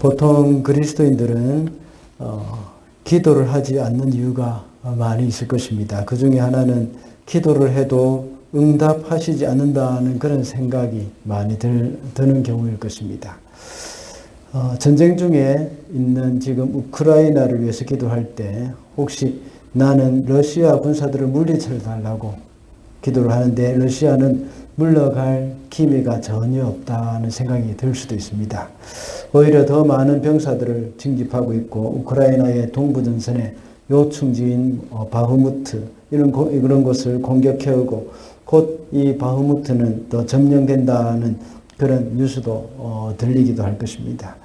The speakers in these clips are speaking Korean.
보통 그리스도인들은 어, 기도를 하지 않는 이유가 많이 있을 것입니다. 그 중에 하나는 기도를 해도 응답하시지 않는다는 그런 생각이 많이 들, 드는 경우일 것입니다. 어, 전쟁 중에 있는 지금 우크라이나를 위해서 기도할 때 혹시 나는 러시아 군사들을 물리쳐 달라고 기도를 하는데 러시아는 물러갈 기미가 전혀 없다는 생각이 들 수도 있습니다. 오히려 더 많은 병사들을 징집하고 있고 우크라이나의 동부 전선에 요충지인 어, 바흐무트 이런 이런 곳을 공격해오고 곧 이 바흐무트는 더 점령된다는 그런 뉴스도 어, 들리기도 할 것입니다.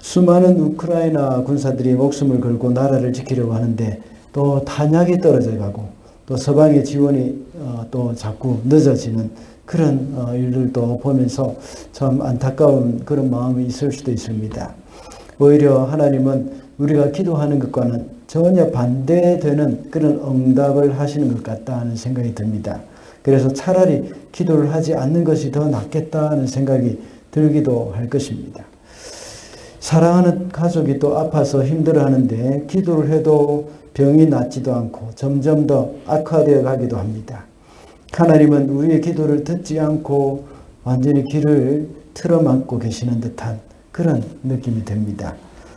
수많은 우크라이나 군사들이 목숨을 걸고 나라를 지키려고 하는데 또 탄약이 떨어져 가고 또 서방의 지원이 어, 또 자꾸 늦어지는 그런 어, 일들도 보면서 참 안타까운 그런 마음이 있을 수도 있습니다. 오히려 하나님은 우리가 기도하는 것과는 전혀 반대되는 그런 응답을 하시는 것 같다는 생각이 듭니다. 그래서 차라리 기도를 하지 않는 것이 더 낫겠다는 생각이 들기도 할 것입니다. 사랑하는 가족이 또 아파서 힘들어 하는데 기도를 해도 병이 낫지도 않고 점점 더 악화되어 가기도 합니다. 하나님은 우리의 기도를 듣지 않고 완전히 귀를 틀어막고 계시는 듯한 그런 느낌이 듭니다.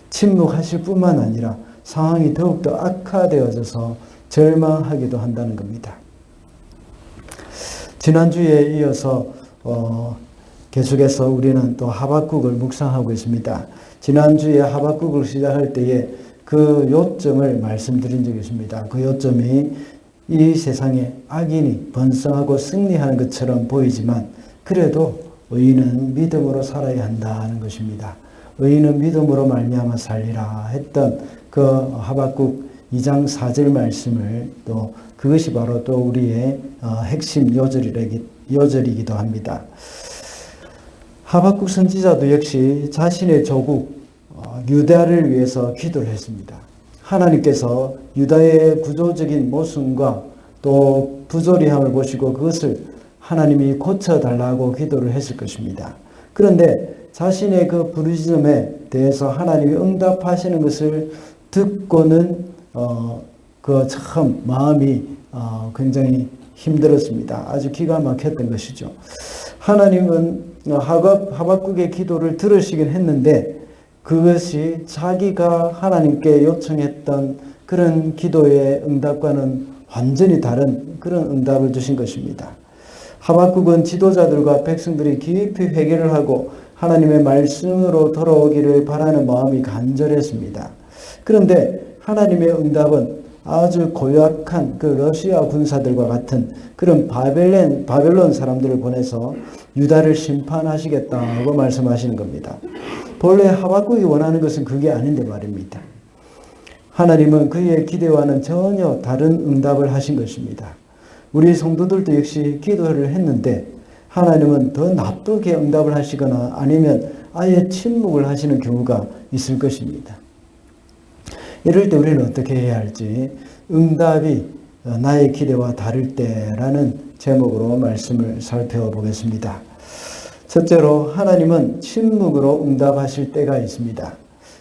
침묵하실 뿐만 아니라 상황이 더욱더 악화되어져서 절망하기도 한다는 겁니다. 지난주에 이어서 어, 계속해서 우리는 또 하박국을 묵상하고 있습니다. 지난주에 하박국을 시작할 때에 그 요점을 말씀드린 적이 있습니다. 그 요점이 이 세상에 악인이 번성하고 승리하는 것처럼 보이지만 그래도 의인은 믿음으로 살아야 한다는 것입니다. 의인은 믿음으로 말미암아 살리라 했던 그 하박국 2장 4절 말씀을 또 그것이 바로 또 우리의 어, 핵심 요절이기도 합니다. 하박국 선지자도 역시 자신의 조국 어, 유다를 위해서 기도를 했습니다. 하나님께서 유다의 구조적인 모순과 또 부조리함을 보시고 그것을 하나님이 고쳐달라고 기도를 했을 것입니다. 그런데 자신의 그 부르짖음에 대해서 하나님이 응답하시는 것을 듣고는 어, 그 참 마음이 어, 굉장히 힘들었습니다. 아주 기가 막혔던 것이죠. 하나님은 하박, 하박국의 기도를 들으시긴 했는데 그것이 자기가 하나님께 요청했던 그런 기도의 응답과는 완전히 다른 그런 응답을 주신 것입니다. 하박국은 지도자들과 백성들이 깊이 회개를 하고 하나님의 말씀으로 돌아오기를 바라는 마음이 간절했습니다. 그런데 하나님의 응답은 아주 고약한 그 러시아 군사들과 같은 그런 바벨론, 바벨론 사람들을 보내서 유다를 심판하시겠다고 말씀하시는 겁니다. 본래 하박국이 원하는 것은 그게 아닌데 말입니다. 하나님은 그의 기대와는 전혀 다른 응답을 하신 것입니다. 우리 성도들도 역시 기도를 했는데 하나님은 더 나쁘게 응답을 하시거나 아니면 아예 침묵을 하시는 경우가 있을 것입니다. 이럴 때 우리는 어떻게 해야 할지 응답이 나의 기대와 다를 때라는 제목으로 말씀을 살펴보겠습니다. 첫째로 하나님은 침묵으로 응답하실 때가 있습니다.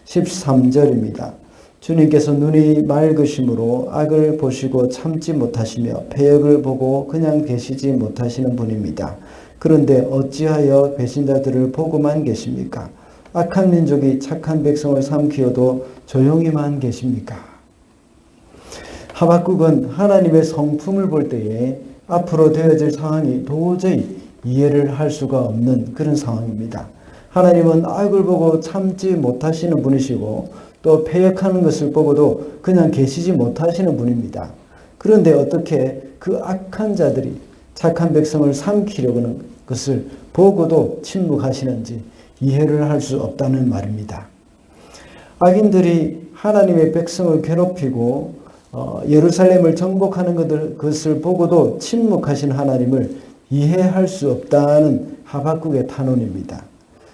13절입니다. 주님께서 눈이 맑으심으로 악을 보시고 참지 못하시며 폐역을 보고 그냥 계시지 못하시는 분입니다. 그런데 어찌하여 배신자들을 보고만 계십니까? 악한 민족이 착한 백성을 삼키어도 조용히만 계십니까? 하박국은 하나님의 성품을 볼 때에 앞으로 되어질 상황이 도저히 이해를 할 수가 없는 그런 상황입니다. 하나님은 악을 보고 참지 못하시는 분이시고 또 폐역하는 것을 보고도 그냥 계시지 못하시는 분입니다. 그런데 어떻게 그 악한 자들이 착한 백성을 삼키려고 하는 것을 보고도 침묵하시는지 이해를 할 수 없다는 말입니다. 악인들이 하나님의 백성을 괴롭히고 어, 예루살렘을 정복하는 것을 보고도 침묵하신 하나님을 이해할 수 없다는 하박국의 탄원입니다.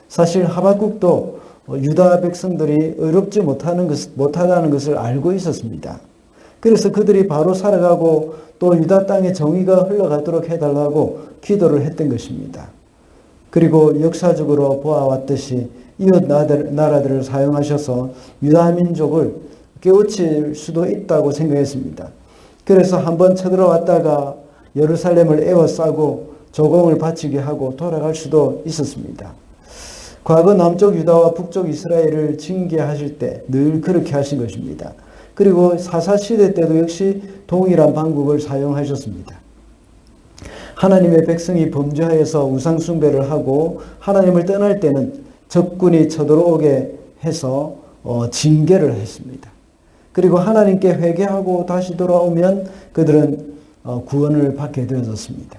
사실 하박국도 어, 유다 백성들이 의롭지 못하는 것, 못하다는 것을 알고 있었습니다. 그래서 그들이 바로 살아가고 또 유다 땅에 정의가 흘러가도록 해달라고 기도를 했던 것입니다. 그리고 역사적으로 보아왔듯이 이웃 나라들- 나라들을 사용하셔서 유다 민족을 깨우칠 수도 있다고 생각했습니다. 그래서 한번 쳐들어왔다가 예루살렘을 에워싸고 조공을 바치게 하고 돌아갈 수도 있었습니다. 과거 남쪽 유다와 북쪽 이스라엘을 징계하실 때 늘 그렇게 하신 것입니다. 그리고 사사 시대 때도 역시 동일한 방법을 사용하셨습니다. 하나님의 백성이 범죄하여서 우상 숭배를 하고 하나님을 떠날 때는 적군이 쳐들어오게 해서 어, 징계를 했습니다. 그리고 하나님께 회개하고 다시 돌아오면 그들은 어, 구원을 받게 되어졌습니다.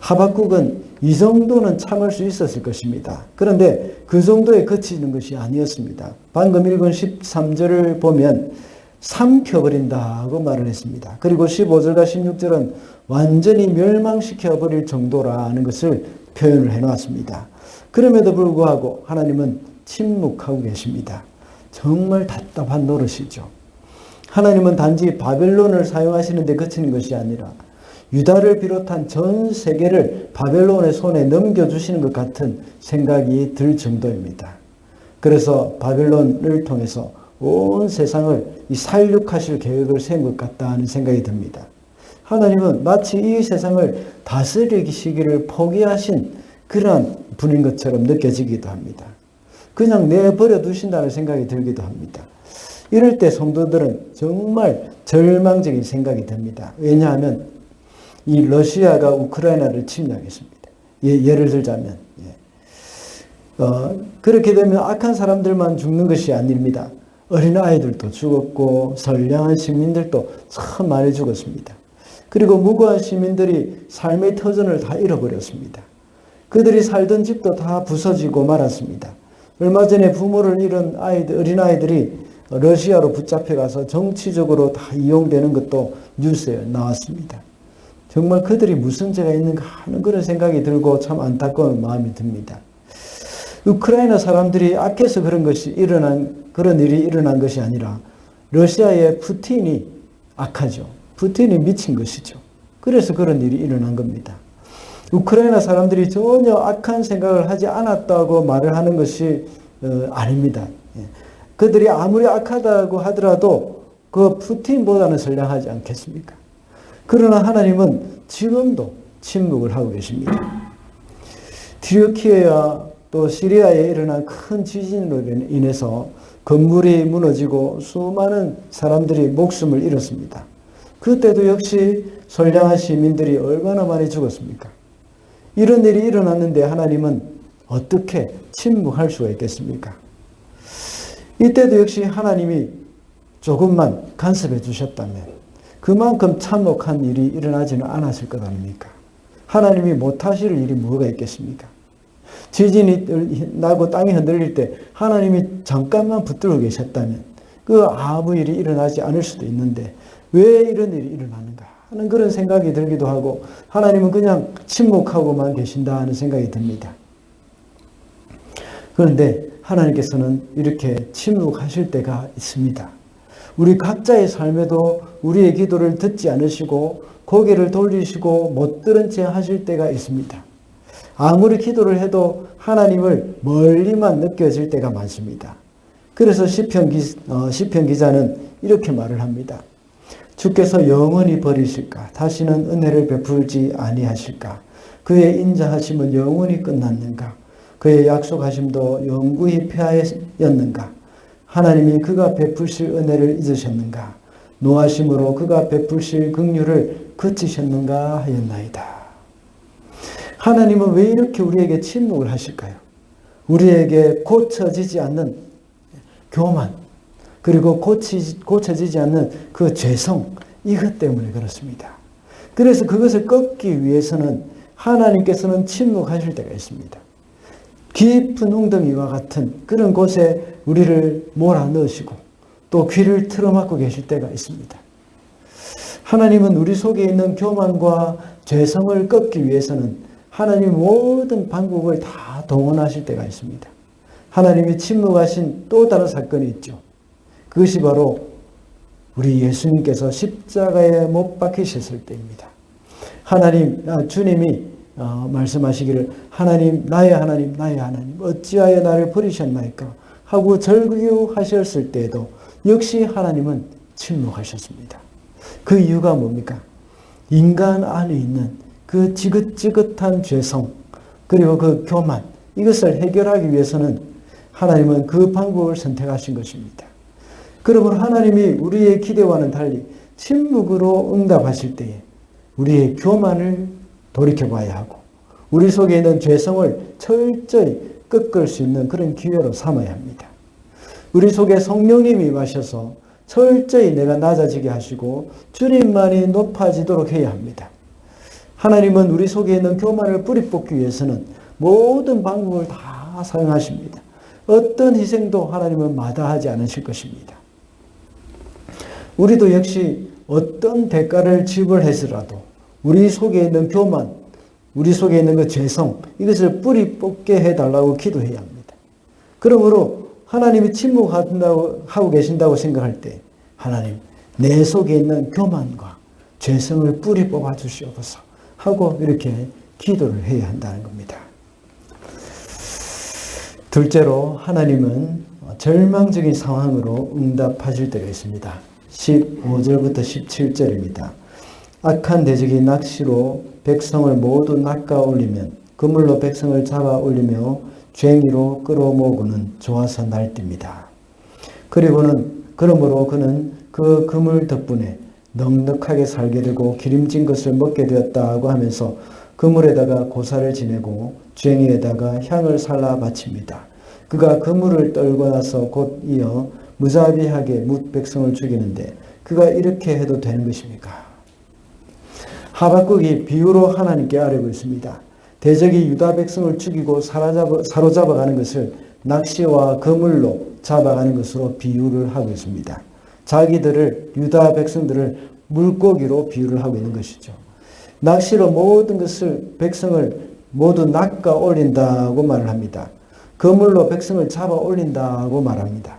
하박국은 이 정도는 참을 수 있었을 것입니다. 그런데 그 정도에 그치는 것이 아니었습니다. 방금 읽은 13절을 보면 삼켜버린다고 말을 했습니다. 그리고 15절과 16절은 완전히 멸망시켜버릴 정도라는 것을 표현을 해놓았습니다. 그럼에도 불구하고 하나님은 침묵하고 계십니다. 정말 답답한 노릇이죠. 하나님은 단지 바벨론을 사용하시는데 그치는 것이 아니라 유다를 비롯한 전 세계를 바벨론의 손에 넘겨주시는 것 같은 생각이 들 정도입니다. 그래서 바벨론을 통해서 온 세상을 이 살육하실 계획을 세운 것 같다는 생각이 듭니다. 하나님은 마치 이 세상을 다스리시기를 포기하신 그러한 분인 것처럼 느껴지기도 합니다. 그냥 내버려 두신다는 생각이 들기도 합니다. 이럴 때 성도들은 정말 절망적인 생각이 듭니다. 왜냐하면 이 러시아가 우크라이나를 침략했습니다. 예, 를 들자면 예. 어, 그렇게 되면 악한 사람들만 죽는 것이 아닙니다. 어린 아이들도 죽었고 선량한 시민들도 참 많이 죽었습니다. 그리고 무고한 시민들이 삶의 터전을 다 잃어버렸습니다. 그들이 살던 집도 다 부서지고 말았습니다. 얼마 전에 부모를 잃은 아이들, 어린 아이들이 러시아로 붙잡혀가서 정치적으로 다 이용되는 것도 뉴스에 나왔습니다. 정말 그들이 무슨 죄가 있는가 하는 그런 생각이 들고 참 안타까운 마음이 듭니다. 우크라이나 사람들이 악해서 그런 것이 일어난, 그런 일이 일어난 것이 아니라 러시아의 푸틴이 악하죠. 푸틴이 미친 것이죠. 그래서 그런 일이 일어난 겁니다. 우크라이나 사람들이 전혀 악한 생각을 하지 않았다고 말을 하는 것이 어, 아닙니다. 예. 그들이 아무리 악하다고 하더라도 그 푸틴보다는 선량하지 않겠습니까? 그러나 하나님은 지금도 침묵을 하고 계십니다. 티르키예와 또 시리아에 일어난 큰 지진으로 인해서 건물이 무너지고 수많은 사람들이 목숨을 잃었습니다. 그때도 역시 선량한 시민들이 얼마나 많이 죽었습니까? 이런 일이 일어났는데 하나님은 어떻게 침묵할 수가 있겠습니까? 이때도 역시 하나님이 조금만 간섭해 주셨다면 그만큼 참혹한 일이 일어나지는 않았을 것 아닙니까? 하나님이 못하실 일이 뭐가 있겠습니까? 지진이 나고 땅이 흔들릴 때 하나님이 잠깐만 붙들고 계셨다면 그 아무 일이 일어나지 않을 수도 있는데 왜 이런 일이 일어나는가 하는 그런 생각이 들기도 하고 하나님은 그냥 침묵하고만 계신다 하는 생각이 듭니다. 그런데 하나님께서는 이렇게 침묵하실 때가 있습니다. 우리 각자의 삶에도 우리의 기도를 듣지 않으시고 고개를 돌리시고 못 들은 채 하실 때가 있습니다. 아무리 기도를 해도 하나님을 멀리만 느껴질 때가 많습니다. 그래서 시편, 기, 어, 시편 기자는 이렇게 말을 합니다. 주께서 영원히 버리실까? 다시는 은혜를 베풀지 아니하실까? 그의 인자하심은 영원히 끝났는가? 그의 약속하심도 영구히 폐하였는가? 하나님이 그가 베푸실 은혜를 잊으셨는가? 노하심으로 그가 베푸실 긍휼을 그치셨는가 하였나이다. 하나님은 왜 이렇게 우리에게 침묵을 하실까요? 우리에게 고쳐지지 않는 교만, 그리고 고치, 고쳐지지 않는 그 죄성, 이것 때문에 그렇습니다. 그래서 그것을 꺾기 위해서는 하나님께서는 침묵하실 때가 있습니다. 깊은 웅덩이와 같은 그런 곳에 우리를 몰아넣으시고 또 귀를 틀어막고 계실 때가 있습니다. 하나님은 우리 속에 있는 교만과 죄성을 꺾기 위해서는 하나님 모든 방법을 다 동원하실 때가 있습니다. 하나님이 침묵하신 또 다른 사건이 있죠. 그것이 바로 우리 예수님께서 십자가에 못 박히셨을 때입니다. 하나님, 아, 주님이 어, 말씀하시기를 하나님 나의 하나님 나의 하나님 어찌하여 나를 버리셨나이까 하고 절규하셨을 때에도 역시 하나님은 침묵하셨습니다. 그 이유가 뭡니까? 인간 안에 있는 그 지긋지긋한 죄성 그리고 그 교만 이것을 해결하기 위해서는 하나님은 그 방법을 선택하신 것입니다. 그러므로 하나님이 우리의 기대와는 달리 침묵으로 응답하실 때에 우리의 교만을 돌이켜봐야 하고 우리 속에 있는 죄성을 철저히 꺾을 수 있는 그런 기회로 삼아야 합니다. 우리 속에 성령님이 마셔서 철저히 내가 낮아지게 하시고 주님만이 높아지도록 해야 합니다. 하나님은 우리 속에 있는 교만을 뿌리 뽑기 위해서는 모든 방법을 다 사용하십니다. 어떤 희생도 하나님은 마다하지 않으실 것입니다. 우리도 역시 어떤 대가를 지불해서라도 우리 속에 있는 교만, 우리 속에 있는 그 죄성, 이것을 뿌리 뽑게 해달라고 기도해야 합니다. 그러므로 하나님이 침묵한다고 하고 계신다고 생각할 때 하나님 내 속에 있는 교만과 죄성을 뿌리 뽑아 주시옵소서 하고 이렇게 기도를 해야 한다는 겁니다. 둘째로 하나님은 절망적인 상황으로 응답하실 때가 있습니다. 15절부터 17절입니다. 악한 대적이 낚시로 백성을 모두 낚아 올리면 그물로 백성을 잡아 올리며 쟁이로 끌어모으고는 좋아서 날뜁니다. 그리고는 그러므로 그는 그 그물 덕분에 넉넉하게 살게 되고 기름진 것을 먹게 되었다고 하면서 그물에다가 고사를 지내고 쟁이에다가 향을 살라 바칩니다. 그가 그물을 떨고 나서 곧 이어 무자비하게 뭇 백성을 죽이는데 그가 이렇게 해도 되는 것입니까? 하박국이 비유로 하나님께 아뢰고 있습니다. 대적이 유다 백성을 죽이고 사로잡아, 사로잡아가는 것을 낚시와 그물로 잡아가는 것으로 비유를 하고 있습니다. 자기들을 유다 백성들을 물고기로 비유를 하고 있는 것이죠. 낚시로 모든 것을 백성을 모두 낚아 올린다고 말을 합니다. 그물로 백성을 잡아 올린다고 말합니다.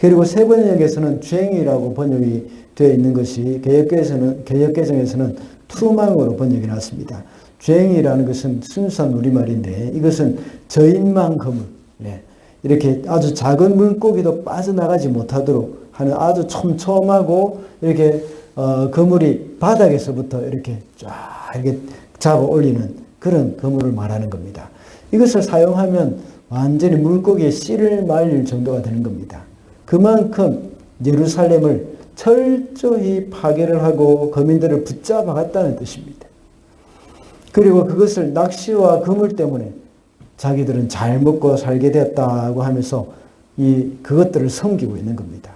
그리고 세 번역에서는 죄행이라고 번역이 되어 있는 것이 개혁개정에서는, 개혁개정에서는 투망으로 번역이 났습니다. 죄행이라는 것은 순수한 우리말인데 이것은 저인망 그물, 예. 이렇게 아주 작은 물고기도 빠져나가지 못하도록 하는 아주 촘촘하고 이렇게 어, 그물이 바닥에서부터 이렇게 쫙 이렇게 잡아 올리는 그런 그물을 말하는 겁니다. 이것을 사용하면 완전히 물고기의 씨를 말릴 정도가 되는 겁니다. 그만큼 예루살렘을 철저히 파괴를 하고 거민들을 붙잡아 갔다는 뜻입니다. 그리고 그것을 낚시와 그물 때문에 자기들은 잘 먹고 살게 되었다고 하면서 이 그것들을 섬기고 있는 겁니다.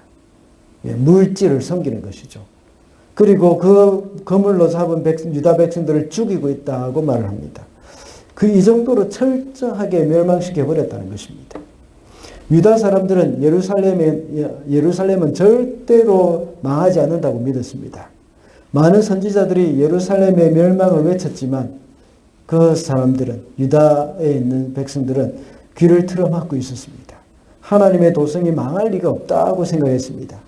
예, 물질을 섬기는 것이죠. 그리고 그 그물로 잡은 백성, 유다 백성들을 죽이고 있다고 말을 합니다. 그 이 정도로 철저하게 멸망시켜 버렸다는 것입니다. 유다 사람들은 예루살렘에, 예루살렘은 절대로 망하지 않는다고 믿었습니다. 많은 선지자들이 예루살렘의 멸망을 외쳤지만 그 사람들은 유다에 있는 백성들은 귀를 틀어막고 있었습니다. 하나님의 도성이 망할 리가 없다고 생각했습니다.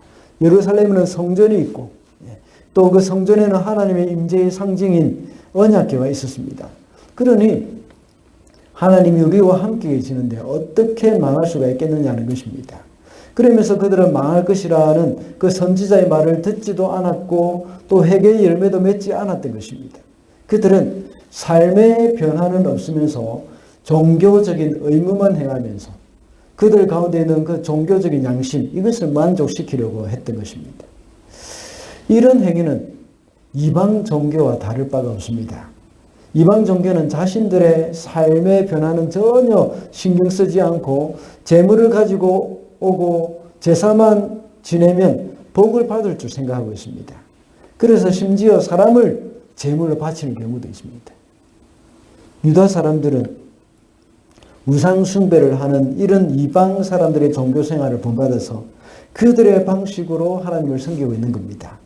예루살렘에는 성전이 있고 예, 또그 성전에는 하나님의 임재의 상징인 언약궤가 있었습니다. 그러니 하나님이 우리와 함께 계시는데 어떻게 망할 수가 있겠느냐는 것입니다. 그러면서 그들은 망할 것이라는 그 선지자의 말을 듣지도 않았고 또 회개의 열매도 맺지 않았던 것입니다. 그들은 삶의 변화는 없으면서 종교적인 의무만 행하면서 그들 가운데 있는 그 종교적인 양심 이것을 만족시키려고 했던 것입니다. 이런 행위는 이방 종교와 다를 바가 없습니다. 이방 종교는 자신들의 삶의 변화는 전혀 신경 쓰지 않고 재물을 가지고 오고 제사만 지내면 복을 받을 줄 생각하고 있습니다. 그래서 심지어 사람을 제물로 바치는 경우도 있습니다. 유다 사람들은 우상 숭배를 하는 이런 이방 사람들의 종교 생활을 본받아서 그들의 방식으로 하나님을 섬기고 있는 겁니다.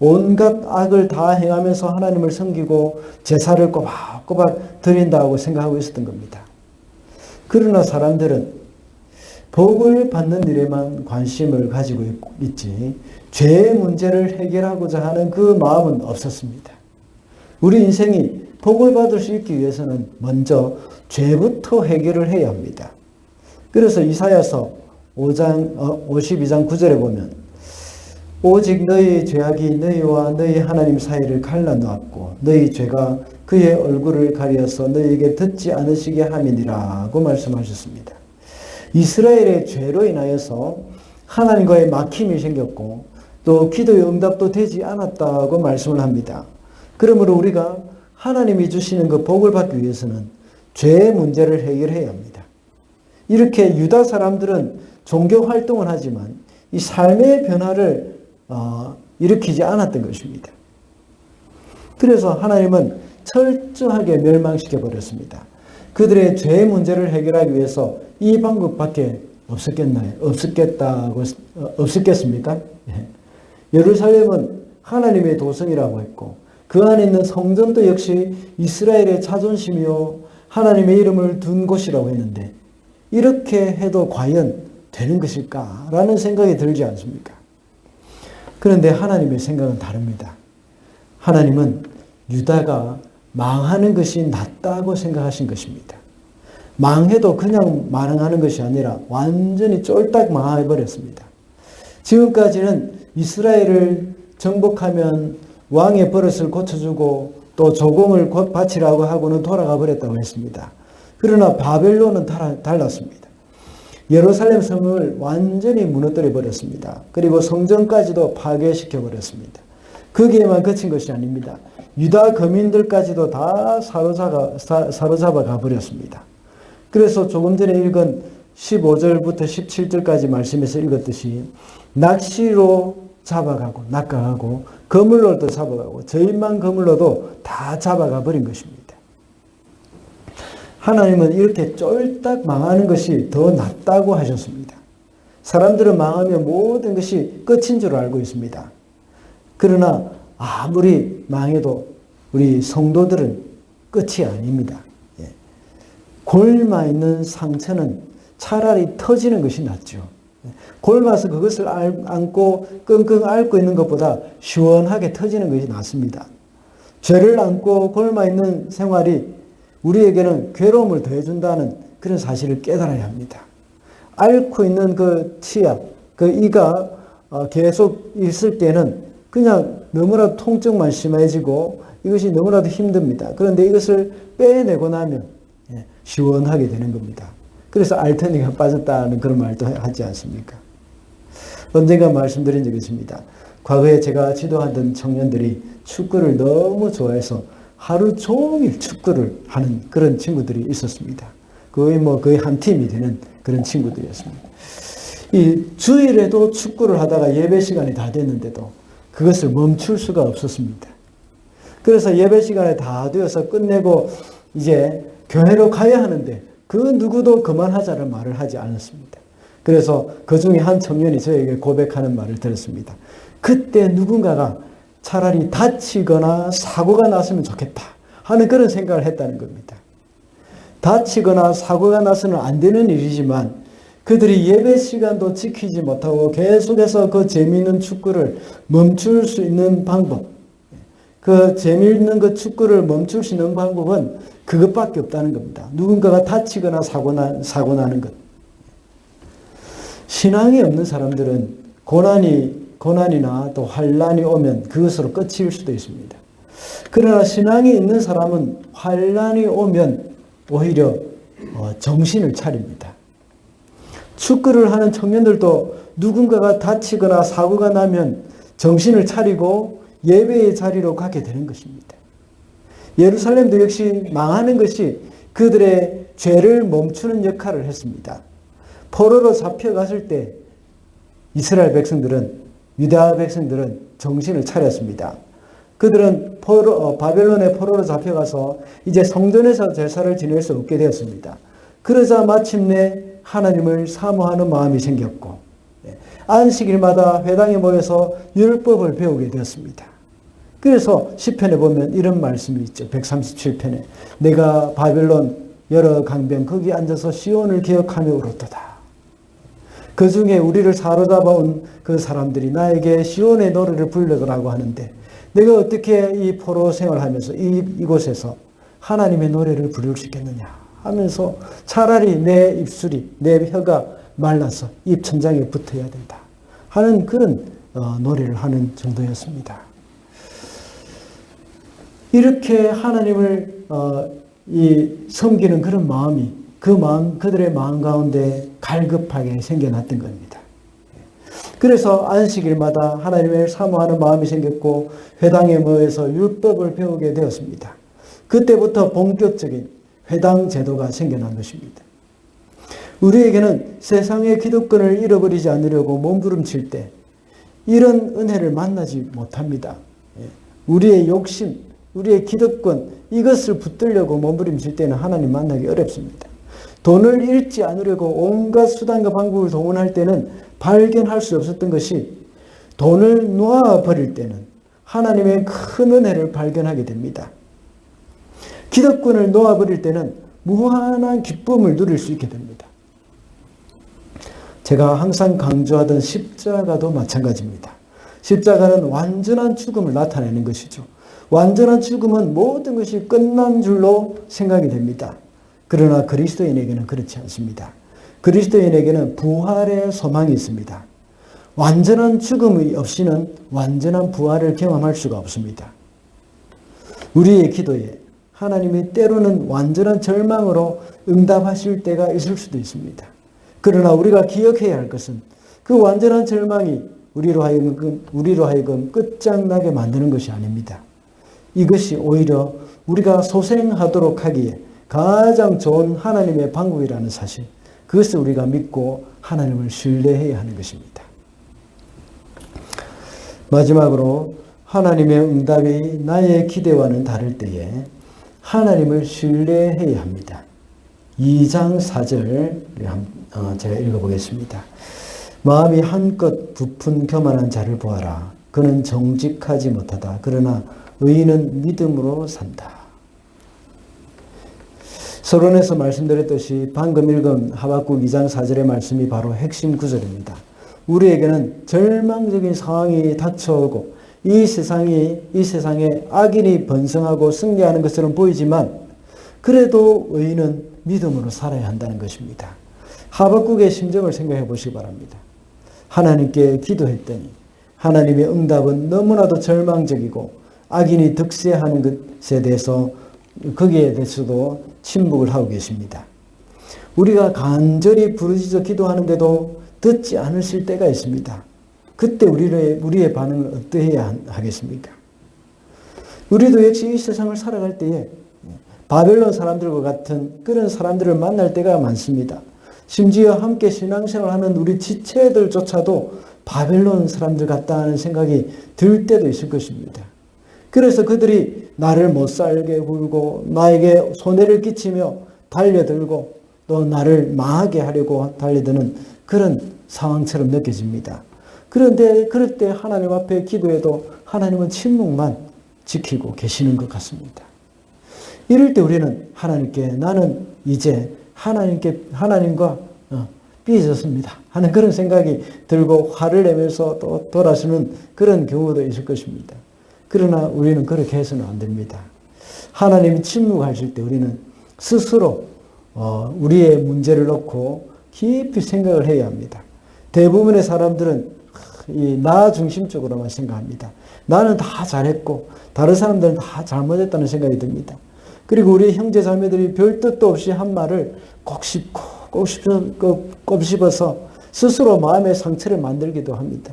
온갖 악을 다 행하면서 하나님을 섬기고 제사를 꼬박꼬박 드린다고 생각하고 있었던 겁니다. 그러나 사람들은 복을 받는 일에만 관심을 가지고 있지 죄의 문제를 해결하고자 하는 그 마음은 없었습니다. 우리 인생이 복을 받을 수 있기 위해서는 먼저 죄부터 해결을 해야 합니다. 그래서 이사야서 5장, 어, 52장 9절에 보면 오직 너희 죄악이 너희와 너희 하나님 사이를 갈라놓았고 너희 죄가 그의 얼굴을 가려서 너희에게 듣지 않으시게 함이니라고 말씀하셨습니다. 이스라엘의 죄로 인하여서 하나님과의 막힘이 생겼고 또 기도의 응답도 되지 않았다고 말씀을 합니다. 그러므로 우리가 하나님이 주시는 그 복을 받기 위해서는 죄의 문제를 해결해야 합니다. 이렇게 유다 사람들은 종교 활동을 하지만 이 삶의 변화를 어, 일으키지 않았던 것입니다. 그래서 하나님은 철저하게 멸망시켜 버렸습니다. 그들의 죄 문제를 해결하기 위해서 이 방법밖에 없었겠나요? 없었겠다고 어, 없었겠습니까? 예. 예루살렘은 하나님의 도성이라고 했고 그 안에 있는 성전도 역시 이스라엘의 자존심이요 하나님의 이름을 둔 곳이라고 했는데 이렇게 해도 과연 되는 것일까라는 생각이 들지 않습니까? 그런데 하나님의 생각은 다릅니다. 하나님은 유다가 망하는 것이 낫다고 생각하신 것입니다. 망해도 그냥 망하는 것이 아니라 완전히 쫄딱 망해버렸습니다. 지금까지는 이스라엘을 정복하면 왕의 버릇을 고쳐주고 또 조공을 바치라고 하고는 돌아가 버렸다고 했습니다. 그러나 바벨론은 달랐습니다. 예루살렘 성을 완전히 무너뜨려 버렸습니다. 그리고 성전까지도 파괴시켜 버렸습니다. 거기에만 그친 것이 아닙니다. 유다 거민들까지도 다 사로잡아, 사로잡아 가 버렸습니다. 그래서 조금 전에 읽은 15절부터 17절까지 말씀에서 읽었듯이 낚시로 잡아가고 낚아가고 거물로도 잡아가고 저인만 거물로도 다 잡아가 버린 것입니다. 하나님은 이렇게 쫄딱 망하는 것이 더 낫다고 하셨습니다. 사람들은 망하면 모든 것이 끝인 줄 알고 있습니다. 그러나 아무리 망해도 우리 성도들은 끝이 아닙니다. 예. 골마 있는 상처는 차라리 터지는 것이 낫죠. 예. 골마서 그것을 안고 끙끙 앓고 있는 것보다 시원하게 터지는 것이 낫습니다. 죄를 안고 골마 있는 생활이 우리에게는 괴로움을 더해준다는 그런 사실을 깨달아야 합니다. 앓고 있는 그 치약, 그 이가 어, 계속 있을 때는 그냥 너무나도 통증만 심해지고 이것이 너무나도 힘듭니다. 그런데 이것을 빼내고 나면 예, 시원하게 되는 겁니다. 그래서 알터니가 빠졌다는 그런 말도 하지 않습니까? 언젠가 말씀드린 적이 있습니다. 과거에 제가 지도하던 청년들이 축구를 너무 좋아해서 하루 종일 축구를 하는 그런 친구들이 있었습니다. 거의 뭐 거의 한 팀이 되는 그런 친구들이었습니다. 이 주일에도 축구를 하다가 예배 시간이 다 됐는데도 그것을 멈출 수가 없었습니다. 그래서 예배 시간에 다 되어서 끝내고 이제 교회로 가야 하는데 그 누구도 그만하자는 말을 하지 않았습니다. 그래서 그 중에 한 청년이 저에게 고백하는 말을 들었습니다. 그때 누군가가 차라리 다치거나 사고가 났으면 좋겠다 하는 그런 생각을 했다는 겁니다. 다치거나 사고가 나서는 안 되는 일이지만 그들이 예배 시간도 지키지 못하고 계속해서 그 재미있는 축구를 멈출 수 있는 방법, 그 재미있는 그 축구를 멈출 수 있는 방법은 그것밖에 없다는 겁니다. 누군가가 다치거나 사고, 나, 사고 나는 것. 신앙이 없는 사람들은 고난이 고난이나 또 환란이 오면 그것으로 끝일 수도 있습니다. 그러나 신앙이 있는 사람은 환란이 오면 오히려 어, 정신을 차립니다. 축구를 하는 청년들도 누군가가 다치거나 사고가 나면 정신을 차리고 예배의 자리로 가게 되는 것입니다. 예루살렘도 역시 망하는 것이 그들의 죄를 멈추는 역할을 했습니다. 포로로 잡혀갔을 때 이스라엘 백성들은 유다 백성들은 정신을 차렸습니다. 그들은 포로, 어, 바벨론의 포로로 잡혀가서 이제 성전에서 제사를 지낼 수 없게 되었습니다. 그러자 마침내 하나님을 사모하는 마음이 생겼고 예, 안식일마다 회당에 모여서 율법을 배우게 되었습니다. 그래서 시편에 보면 이런 말씀이 있죠. 137편에 내가 바벨론 여러 강변 거기 앉아서 시온을 기억하며 울었도다. 그 중에 우리를 사로잡아온 그 사람들이 나에게 시온의 노래를 부르라고 하는데 내가 어떻게 이 포로 생활하면서 이, 이곳에서 하나님의 노래를 부를 수 있겠느냐 하면서 차라리 내 입술이 내 혀가 말라서 입 천장에 붙어야 된다 하는 그런 어, 노래를 하는 정도였습니다. 이렇게 하나님을 어, 이 섬기는 그런 마음이 그 마음 그들의 마음 가운데 갈급하게 생겨났던 겁니다. 그래서 안식일마다 하나님을 사모하는 마음이 생겼고 회당에 모여서 율법을 배우게 되었습니다. 그때부터 본격적인 회당 제도가 생겨난 것입니다. 우리에게는 세상의 기득권을 잃어버리지 않으려고 몸부림칠 때 이런 은혜를 만나지 못합니다. 예. 우리의 욕심, 우리의 기득권 이것을 붙들려고 몸부림칠 때는 하나님 만나기 어렵습니다. 돈을 잃지 않으려고 온갖 수단과 방법을 동원할 때는 발견할 수 없었던 것이 돈을 놓아버릴 때는 하나님의 큰 은혜를 발견하게 됩니다. 기득권을 놓아버릴 때는 무한한 기쁨을 누릴 수 있게 됩니다. 제가 항상 강조하던 십자가도 마찬가지입니다. 십자가는 완전한 죽음을 나타내는 것이죠. 완전한 죽음은 모든 것이 끝난 줄로 생각이 됩니다. 그러나 그리스도인에게는 그렇지 않습니다. 그리스도인에게는 부활의 소망이 있습니다. 완전한 죽음이 없이는 완전한 부활을 경험할 수가 없습니다. 우리의 기도에 하나님이 때로는 완전한 절망으로 응답하실 때가 있을 수도 있습니다. 그러나 우리가 기억해야 할 것은 그 완전한 절망이 우리로 하여금, 우리로 하여금 끝장나게 만드는 것이 아닙니다. 이것이 오히려 우리가 소생하도록 하기에 가장 좋은 하나님의 방법이라는 사실, 그것을 우리가 믿고 하나님을 신뢰해야 하는 것입니다. 마지막으로 하나님의 응답이 나의 기대와는 다를 때에 하나님을 신뢰해야 합니다. 2장 4절 어, 제가 읽어보겠습니다. 마음이 한껏 부푼 교만한 자를 보아라. 그는 정직하지 못하다. 그러나 의인은 믿음으로 산다. 서론에서 말씀드렸듯이 방금 읽은 하박국 2장 4절의 말씀이 바로 핵심 구절입니다. 우리에게는 절망적인 상황이 닥쳐오고 이 세상이 이 세상에 악인이 번성하고 승리하는 것처럼 보이지만 그래도 의인은 믿음으로 살아야 한다는 것입니다. 하박국의 심정을 생각해 보시기 바랍니다. 하나님께 기도했더니 하나님의 응답은 너무나도 절망적이고 악인이 득세하는 것에 대해서 거기에 대해서도 침묵을 하고 계십니다. 우리가 간절히 부르짖어 기도하는데도 듣지 않으실 때가 있습니다. 그때 우리의, 우리의 반응을 어떠해야 하겠습니까? 우리도 역시 이 세상을 살아갈 때에 바벨론 사람들과 같은 그런 사람들을 만날 때가 많습니다. 심지어 함께 신앙생활 하는 우리 지체들조차도 바벨론 사람들 같다는 생각이 들 때도 있을 것입니다. 그래서 그들이 나를 못 살게 굴고 나에게 손해를 끼치며 달려들고 또 나를 망하게 하려고 달려드는 그런 상황처럼 느껴집니다. 그런데 그럴 때 하나님 앞에 기도해도 하나님은 침묵만 지키고 계시는 것 같습니다. 이럴 때 우리는 하나님께 나는 이제 하나님께 하나님과 어, 삐졌습니다 하는 그런 생각이 들고 화를 내면서 또 돌아서는 그런 경우도 있을 것입니다. 그러나 우리는 그렇게 해서는 안 됩니다. 하나님이 침묵하실 때 우리는 스스로 어, 우리의 문제를 놓고 깊이 생각을 해야 합니다. 대부분의 사람들은 나 중심적으로만 생각합니다. 나는 다 잘했고 다른 사람들은 다 잘못했다는 생각이 듭니다. 그리고 우리 형제 자매들이 별 뜻도 없이 한 말을 꼭 씹고 꼭, 씹어, 꼭 씹어서 스스로 마음의 상처를 만들기도 합니다.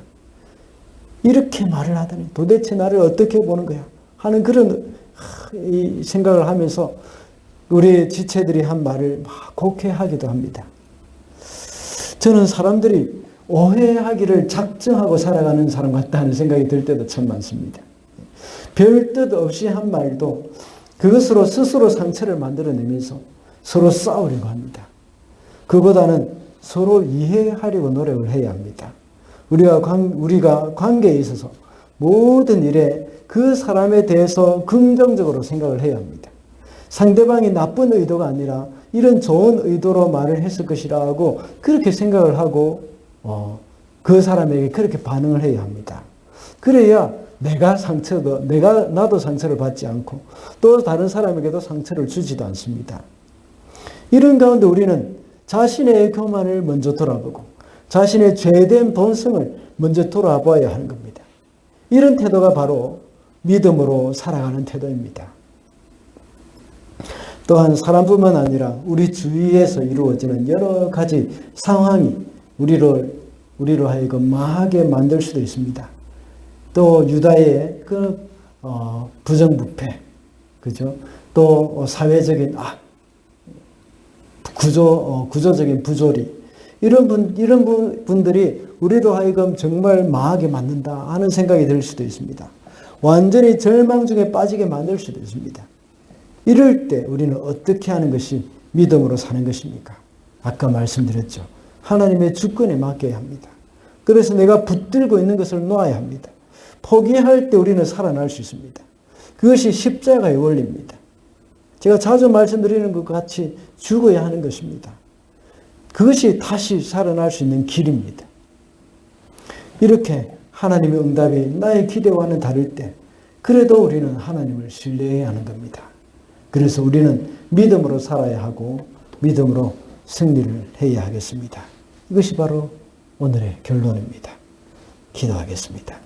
이렇게 말을 하더니 도대체 나를 어떻게 보는 거야? 하는 그런 생각을 하면서 우리 지체들이 한 말을 막 곡해하기도 합니다. 저는 사람들이 오해하기를 작정하고 살아가는 사람 같다는 생각이 들 때도 참 많습니다. 별 뜻 없이 한 말도 그것으로 스스로 상처를 만들어내면서 서로 싸우려고 합니다. 그보다는 서로 이해하려고 노력을 해야 합니다. 우리가 관, 우리가 관계에 있어서 모든 일에 그 사람에 대해서 긍정적으로 생각을 해야 합니다. 상대방이 나쁜 의도가 아니라 이런 좋은 의도로 말을 했을 것이라고 그렇게 생각을 하고 어, 그 사람에게 그렇게 반응을 해야 합니다. 그래야 내가 상처도 내가 나도 상처를 받지 않고 또 다른 사람에게도 상처를 주지도 않습니다. 이런 가운데 우리는 자신의 교만을 먼저 돌아보고 자신의 죄된 본성을 먼저 돌아봐야 하는 겁니다. 이런 태도가 바로 믿음으로 살아가는 태도입니다. 또한 사람뿐만 아니라 우리 주위에서 이루어지는 여러 가지 상황이 우리를 우리로 하여금 망하게 만들 수도 있습니다. 또 유다의 그 어, 부정부패, 그죠? 또 사회적인 악, 구조 어, 구조적인 부조리 이런 분 이런 분, 분들이 우리로 하여금 정말 망하게 만든다 하는 생각이 들 수도 있습니다. 완전히 절망 중에 빠지게 만들 수도 있습니다. 이럴 때 우리는 어떻게 하는 것이 믿음으로 사는 것입니까? 아까 말씀드렸죠. 하나님의 주권에 맡겨야 합니다. 그래서 내가 붙들고 있는 것을 놓아야 합니다. 포기할 때 우리는 살아날 수 있습니다. 그것이 십자가의 원리입니다. 제가 자주 말씀드리는 것 같이 죽어야 하는 것입니다. 그것이 다시 살아날 수 있는 길입니다. 이렇게 하나님의 응답이 나의 기대와는 다를 때, 그래도 우리는 하나님을 신뢰해야 하는 겁니다. 그래서 우리는 믿음으로 살아야 하고, 믿음으로 승리를 해야 하겠습니다. 이것이 바로 오늘의 결론입니다. 기도하겠습니다.